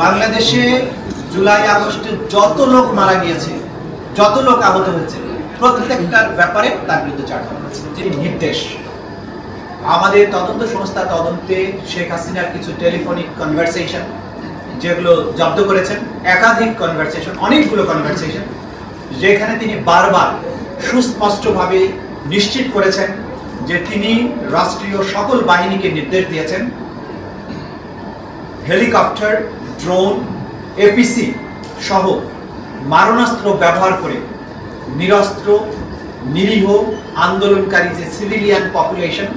বাংলাদেশে জুলাই আগস্টে যত লোক মারা গিয়েছে, যত লোক আহত হয়েছে, প্রত্যেকটার ব্যাপারে তার বিরুদ্ধে চার্জ হয়েছে যে নির্দেশ। আমাদের তদন্ত সংস্থা তদন্তে শেখ হাসিনার কিছু টেলিফোনিক কনভারসেশন যেগুলো জব্দ করেছেন, একাধিক কনভারসেশন অনেকগুলো কনভারসেশন যেখানে তিনি বারবার সুস্পষ্টভাবে নিশ্চিত করেছেন যে তিনি রাষ্ট্রীয় সকল বাহিনীকে নির্দেশ দিয়েছেন। হেলিকপ্টার ড্রোন, এপিসি সহ মারণাস্ত্র ব্যবহার করে নিরস্ত্র, নিরীহ, আন্দোলনকারী যে সিভিলিয়ান পপুলেশন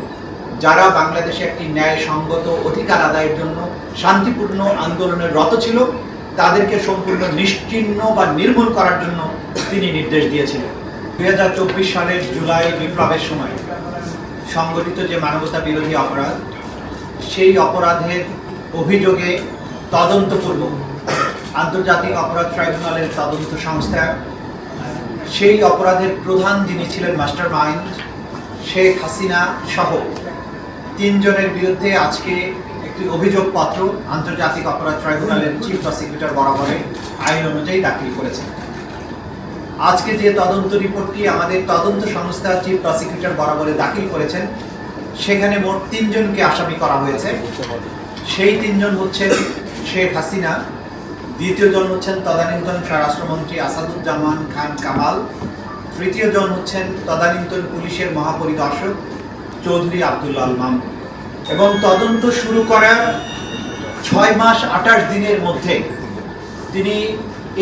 যারা বাংলাদেশে একটি ন্যায়সঙ্গত অধিকার আদায়ের জন্য শান্তিপূর্ণ আন্দোলনের রত ছিল, তাদেরকে সম্পূর্ণ নিশ্চিহ্ন বা নির্মূল করার জন্য তিনি নির্দেশ দিয়েছিলেন। দু হাজার চব্বিশ সালের জুলাই বিপ্লবের সময় সংগঠিত যে মানবতা বিরোধী অপরাধ, সেই অপরাধের অভিযোগে তদন্তপূর্বক আন্তর্জাতিক অপরাধ ট্রাইব্যুনালের তদন্ত সংস্থা, সেই অপরাধের প্রধান যিনি ছিলেন মাস্টার মাইন্ড, শেখ হাসিনা সহ তিনজনের বিরুদ্ধে আজকে একটি অভিযোগপত্র আন্তর্জাতিক অপরাধ ট্রাইব্যুনালের চিফ প্রসিকিউটর বরাবরে আইন অনুযায়ী দাখিল করেছেন আজকে যে তদন্ত রিপোর্টটি আমাদের তদন্ত সংস্থা চিফ প্রসিকিউটর বরাবরে দাখিল করেছেন, সেখানে মোট তিনজনকে আসামি করা হয়েছে। সেই তিনজন হচ্ছেন শেখ হাসিনা, দ্বিতীয় জন হচ্ছেন তদানীন্তন স্বরাষ্ট্রমন্ত্রী আসাদুজ্জামান খান কামাল, তৃতীয় জন হচ্ছেন তদানীন্তন পুলিশের মহাপরিদর্শক চৌধুরী আবদুল্লাহ মামুন। এবং তদন্ত শুরু করার ছয় মাস আঠাশ দিনের মধ্যে তিনি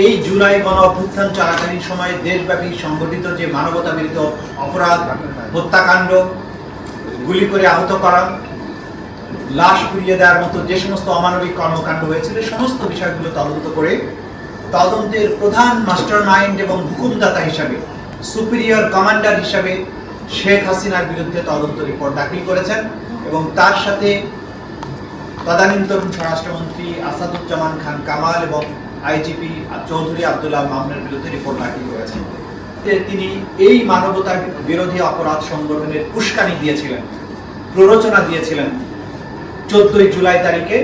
এই জুলাই গণ অভ্যুত্থান চলাকালীন সময়ে দেশব্যাপী সংগঠিত যে মানবতা বিরুদ্ধ অপরাধ, হত্যাকাণ্ড গুলি করে আহত করা লাশ পুড়িয়ে দেওয়ার মতো যে সমস্ত অমানবিক কর্মকাণ্ড হয়েছিল, সমস্ত বিষয়গুলো তদন্ত করে তদন্তের প্রধান মাস্টার মাইন্ড এবং হুকুমদাতা হিসাবে, সুপিরিয়র কমান্ডার হিসাবে শেখ হাসিনার বিরুদ্ধে তদন্ত রিপোর্ট দাখিল করেছেন এবং তার সাথে তদানীন্তন স্বরাষ্ট্রমন্ত্রী আসাদুজ্জামান খান কামাল এবং আইজিপি চৌধুরী আবদুল্লাহ মামুনের বিরুদ্ধে রিপোর্ট দাখিল করেছেন। তিনি এই মানবতা বিরোধী অপরাধ সংগঠনের উস্কানি দিয়েছিলেন, প্ররোচনা দিয়েছিলেন। চোদ্দই জুলাই তারিখে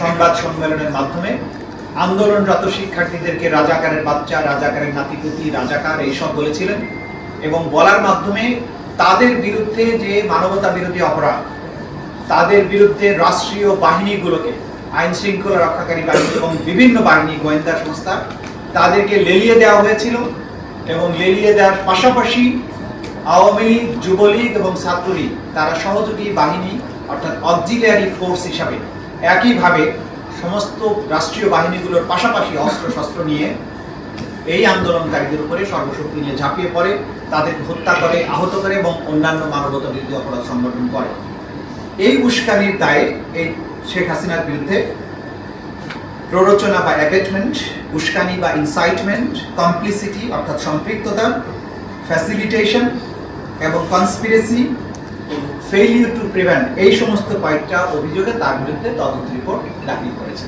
সংবাদ সম্মেলনের মাধ্যমে আন্দোলনরত শিক্ষার্থীদেরকে রাজাকারের বাচ্চা, রাজাকারের নাতিপুতি, রাজাকার এইসব বলেছিলেন এবং বলার মাধ্যমে তাদের বিরুদ্ধে যে মানবতা বিরোধী অপরাধ, তাদের বিরুদ্ধে রাষ্ট্রীয় বাহিনীগুলোকে, আইন শৃঙ্খলা রক্ষাকারী বাহিনী এবং বিভিন্ন বাহিনী, গোয়েন্দা সংস্থা, তাদেরকে লেলিয়ে দেওয়া হয়েছিল এবং লেলিয়ে দেওয়ার পাশাপাশি আওয়ামী লীগ, যুবলীগ এবং ছাত্রলীগ, তারা সহযোগী বাহিনী অর্থাৎ অক্সিলিয়ারি ফোর্স হিসাবে একইভাবে সমস্ত রাষ্ট্রীয় বাহিনীগুলোর পাশাপাশি অস্ত্র শস্ত্র নিয়ে এই আন্দোলনকারীদের উপরে সর্বশক্তি নিয়ে ঝাঁপিয়ে পড়ে, তাদেরকে হত্যা করে, আহত করে এবং অন্যান্য মানবতা বিরোধী অপরাধ সংগঠন করে। এই উস্কানির দায়ে এই শেখ হাসিনার বিরুদ্ধে প্ররোচনা বা অ্যাবেটমেন্ট উস্কানি বা ইনসাইটমেন্ট কমপ্লিসিটি অর্থাৎ সম্পৃক্ততা ফ্যাসিলিটেশন এবং কনস্পিরেসি ফেইলিউর টু প্রিভেন্ট এই সমস্ত কয়েকটা অভিযোগে তার বিরুদ্ধে তদন্ত রিপোর্ট দাখিল করেছে।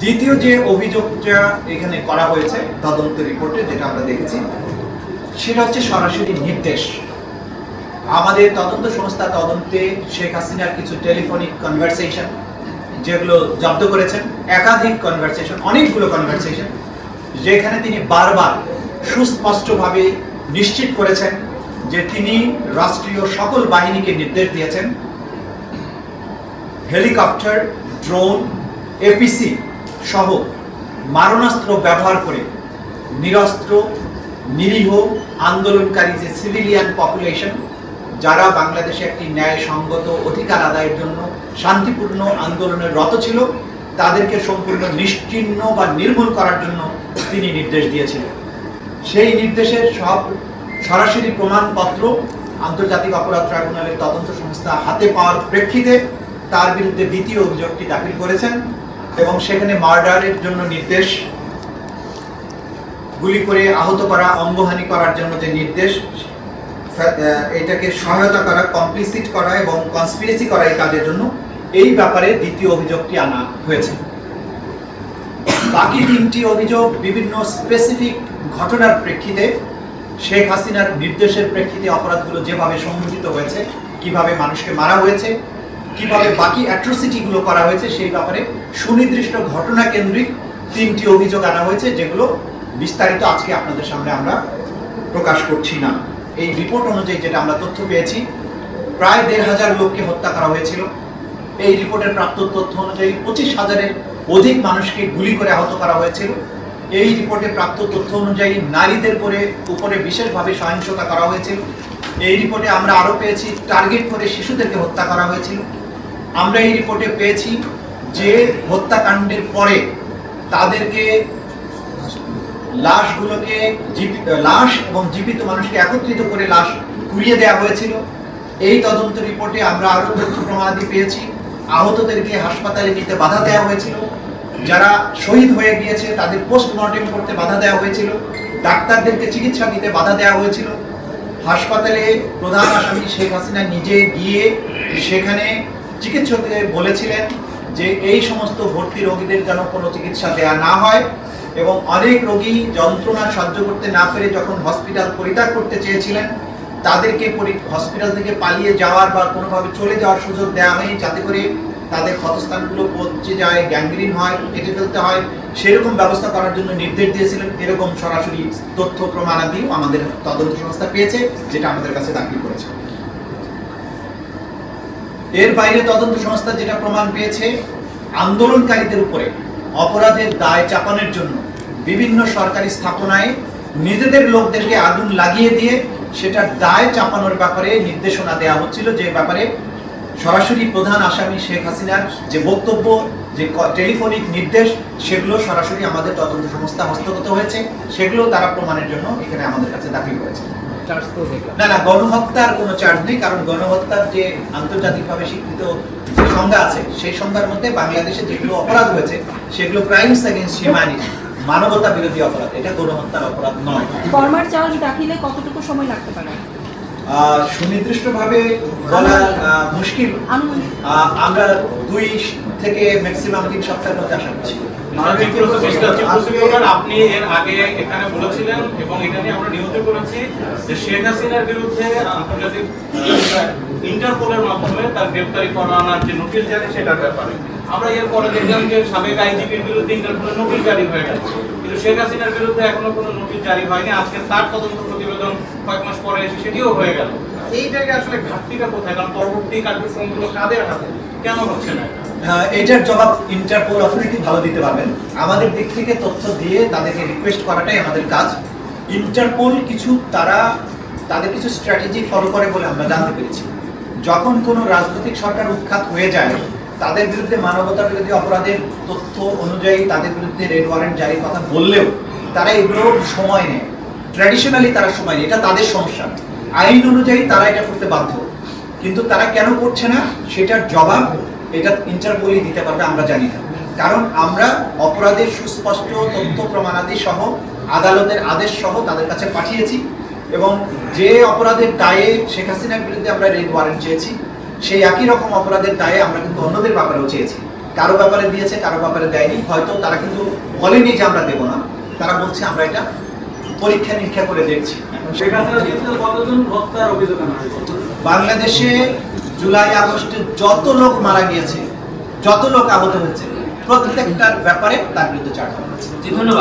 দ্বিতীয় যে অভিযোগটা এখানে করা হয়েছে, তদন্ত রিপোর্টে যেটা আমরা দেখেছি, সেটা হচ্ছে সরাসরি নির্দেশ। আমাদের তদন্ত সংস্থা তদন্তে শেখ হাসিনার কিছু টেলিফোনিক কনভারসেশন যেগুলো জব্দ করেছেন, একাধিক কনভারসেশন অনেকগুলো কনভারসেশন যেখানে তিনি বারবার সুস্পষ্টভাবে নিশ্চিত করেছেন যে তিনি রাষ্ট্রীয় সকল বাহিনীকে নির্দেশ দিয়েছেন। হেলিকপ্টার, ড্রোন এপিসি সহ মারণাস্ত্র ব্যবহার করে নিরস্ত্র, নিরীহ, আন্দোলনকারী যে সিভিলিয়ান পপুলেশন যারা বাংলাদেশে একটি ন্যায়সঙ্গত অধিকার আদায়ের জন্য শান্তিপূর্ণ আন্দোলনের রত ছিল, তাদেরকে সম্পূর্ণ নিশ্চিহ্ন বা নির্মূল করার জন্য তিনি নির্দেশ দিয়েছিলেন। সেই নির্দেশের সব সরাসরি প্রমাণপত্র আন্তর্জাতিক অপরাধ ট্রাইব্যুনালের তদন্ত সংস্থা হাতে পাওয়ার প্রেক্ষিতে তার বিরুদ্ধে দ্বিতীয় অভিযোগটি দাখিল করেছেন এবং সেখানে মার্ডারের জন্য নির্দেশ, গুলি করে আহত করা, অঙ্গহানি করার জন্য যে নির্দেশ এটাকে সহায়তা করা কমপ্লিসিট করা এবং কনস্পিরেসি করা এই কাজের জন্য এই ব্যাপারে দ্বিতীয় অভিযোগটি আনা হয়েছে। বাকি তিনটি অভিযোগ বিভিন্ন স্পেসিফিক ঘটনার প্রেক্ষিতে শেখ হাসিনার নির্দেশের প্রেক্ষিতে অপরাধগুলো যেভাবে সংঘটিত হয়েছে, কীভাবে মানুষকে মারা হয়েছে, কীভাবে বাকি অ্যাট্রোসিটিগুলো করা হয়েছে, সেই ব্যাপারে সুনির্দিষ্ট ঘটনা কেন্দ্রিক তিনটি অভিযোগ আনা হয়েছে, যেগুলো বিস্তারিত আজকে আপনাদের সামনে আমরা প্রকাশ করছি না। এই রিপোর্ট অনুযায়ী যেটা আমরা তথ্য পেয়েছি, প্রায় দেড় হাজার লোককে হত্যা করা হয়েছিল। এই রিপোর্টের প্রাপ্ত তথ্য অনুযায়ী পঁচিশ হাজারের অধিক মানুষকে গুলি করে আহত করা হয়েছিল। এই রিপোর্টে প্রাপ্ত তথ্য অনুযায়ী নারীদের পরে উপরে বিশেষভাবে সহিংসতা করা হয়েছিল। এই রিপোর্টে আমরা আরও পেয়েছি, টার্গেট করে শিশুদেরকে হত্যা করা হয়েছিল। আমরা এই রিপোর্টে পেয়েছি যে হত্যাকাণ্ডের পরে তাদেরকে লাশগুলোকে জীবিত লাশ এবং জীবিত মানুষকে একত্রিত করে লাশ কুড়িয়ে দেওয়া হয়েছিল। এই তদন্ত রিপোর্টে আমরা আরও তথ্য প্রমাণাদি পেয়েছি। আহতদেরকে হাসপাতালে নিতে বাধা দেওয়া হয়েছিল। যারা শহীদ হয়ে গিয়েছে, তাদের পোস্টমর্টেম করতে বাধা দেওয়া হয়েছিল। ডাক্তারদেরকে চিকিৎসা দিতে বাধা দেওয়া হয়েছিল। হাসপাতালে প্রধান আসামি শেখ হাসিনা নিজে গিয়ে সেখানে চিকিৎসকদের বলেছিলেন যে, এই সমস্ত ভর্তি রোগীদের যেন কোনো চিকিৎসা দেয়া না হয় এবং অনেক রোগী যন্ত্রণা সহ্য করতে না পেরে যখন হসপিটাল পরিত্যাগ করতে চেয়েছিলেন, তাদেরকে হসপিটাল থেকে পালিয়ে যাওয়ার বা কোনোভাবে চলে যাওয়ার সুযোগ দেওয়া হয়নি। যাতে করে তাদের ক্ষতস্থানগুলো পচে যায় গ্যাংগ্রিন হয়, কেটে ফেলতে হয়, সেরকম ব্যবস্থা করার জন্য নির্দেশ দিয়েছিলেন। এরকম সরাসরি তথ্য প্রমাণাদিও আমাদের তদন্ত সংস্থা পেয়েছে, যেটা আমাদের কাছে দাখিল করেছে। এর বাইরে তদন্ত সংস্থা যেটা প্রমাণ পেয়েছে, আন্দোলনকারীদের উপরে অপরাধের দায় চাপানোর জন্য বিভিন্ন সরকারি স্থাপনায় নিজেদের লোকদেরকে আগুন লাগিয়ে দিয়ে সেটার দায় চাপানোর ব্যাপারে নির্দেশনা দেওয়া হচ্ছিল, যে ব্যাপারে সরাসরি প্রধান আসামি শেখ হাসিনার যে বক্তব্য যে টেলিফোনিক নির্দেশ সেগুলো সরাসরি আমাদের তদন্ত সংস্থা হস্তগত হয়েছে। সেগুলো তারা প্রমাণের জন্য এখানে আমাদের কাছে দাখিল দেখলাম না না গণহত্যার কোনো চার্জ নেই কারণ গণহত্যার যে আন্তর্জাতিকভাবে স্বীকৃত যে সংজ্ঞা আছে সেই সংজ্ঞার মধ্যে বাংলাদেশে যেগুলো অপরাধ হয়েছে সেগুলো ক্রাইমস এগেইনস্ট হিউম্যানিটি মানবতা বিরোধী অপরাধ। এটা গণহত্যার অপরাধ নয়। ফরমার চার্জ দাখিলে কতটুকু সময় লাগতে পারে? সুনির্দিষ্টভাবে বলা মুশকিল। আমরা দুই থেকে ম্যাক্সিমাম তিন সপ্তাহের মধ্যে আশা করছি। আপনি এর আগে এখানে বলেছিলেন এবং এটা নিয়ে আমরা নিউজে করেছি যে শেখ হাসিনার বিরুদ্ধে আন্তর্জাতিক ইন্টারপোলের মাধ্যমে তার গ্রেপ্তারি করানোর যে নোটিশ জারি সেটার ব্যাপারে। আমরা এর পরে দেখলাম যে সাবেক আইজিপির বিরুদ্ধে ইন্টারপোলের নোটিশ জারি হয়ে গেছে। কিন্তু শেখ হাসিনার বিরুদ্ধে এখনও কোনো নোটিশ জারি হয়নি। আজকে তার তদন্ত প্রতিবেদন কয়েক মাস পরে এসে সেটিও হয়ে গেল। এই জায়গায় আসলে ঘাটতিটা কোথায়? কারণ পরবর্তী কার্যক্রমগুলো কাদের হাতে? কেন হচ্ছে না? এটার জবাব ইন্টারপোল অথরিটি ভালো দিতে পারবেন। আমাদের দিক থেকে তথ্য দিয়ে তাদেরকে রিকোয়েস্ট করাটাই আমাদের কাজ। ইন্টারপোল কিছু তারা, তাদের কিছু স্ট্র্যাটেজি ফলো করে বলে আমরা জানতে পেরেছি। যখন কোনো রাজনৈতিক সরকার উৎখাত হয়ে যায়, তাদের বিরুদ্ধে মানবতা বিরোধী অপরাধের তথ্য অনুযায়ী তাদের বিরুদ্ধে রেড ওয়ারেন্ট জারির কথা বললেও তারা এগুলো সময় নেয়। ট্র্যাডিশনালি তারা সময় নেই এটা তাদের সমস্যা। আইন অনুযায়ী তারা এটা করতে বাধ্য। কিন্তু তারা কেন করছে না, সেটার জবাব এটা ইন্টারপোলই দিতে পারবে, আমরা জানি না। কারণ আমরা অপরাধের সুস্পষ্ট তথ্য, প্রমাণাদি সহ, আদালতের আদেশ সহ তাদের কাছে পাঠিয়েছি এবং যে অপরাধের দায়ে শেখ হাসিনার বিরুদ্ধে আমরা রেড ওয়ারেন্ট চেয়েছি, সেই একই রকম অপরাধের দায়ে আমরা কিন্তু অন্যদের ব্যাপারেও চেয়েছি। কারও ব্যাপারে দিয়েছে, কারও ব্যাপারে দেয়নি, হয়তো তারা কিন্তু বলেনি যে আমরা দেবো না। তারা বলছে, আমরা এটা পরীক্ষা নিরীক্ষা করে দেখছি। বাংলাদেশে জুলাই আগস্টে যত লোক মারা গিয়েছে যত লোক আহত হয়েছে প্রত্যেকটার ব্যাপারে তার বিরুদ্ধে চার্জ হয়েছে। ধন্যবাদ।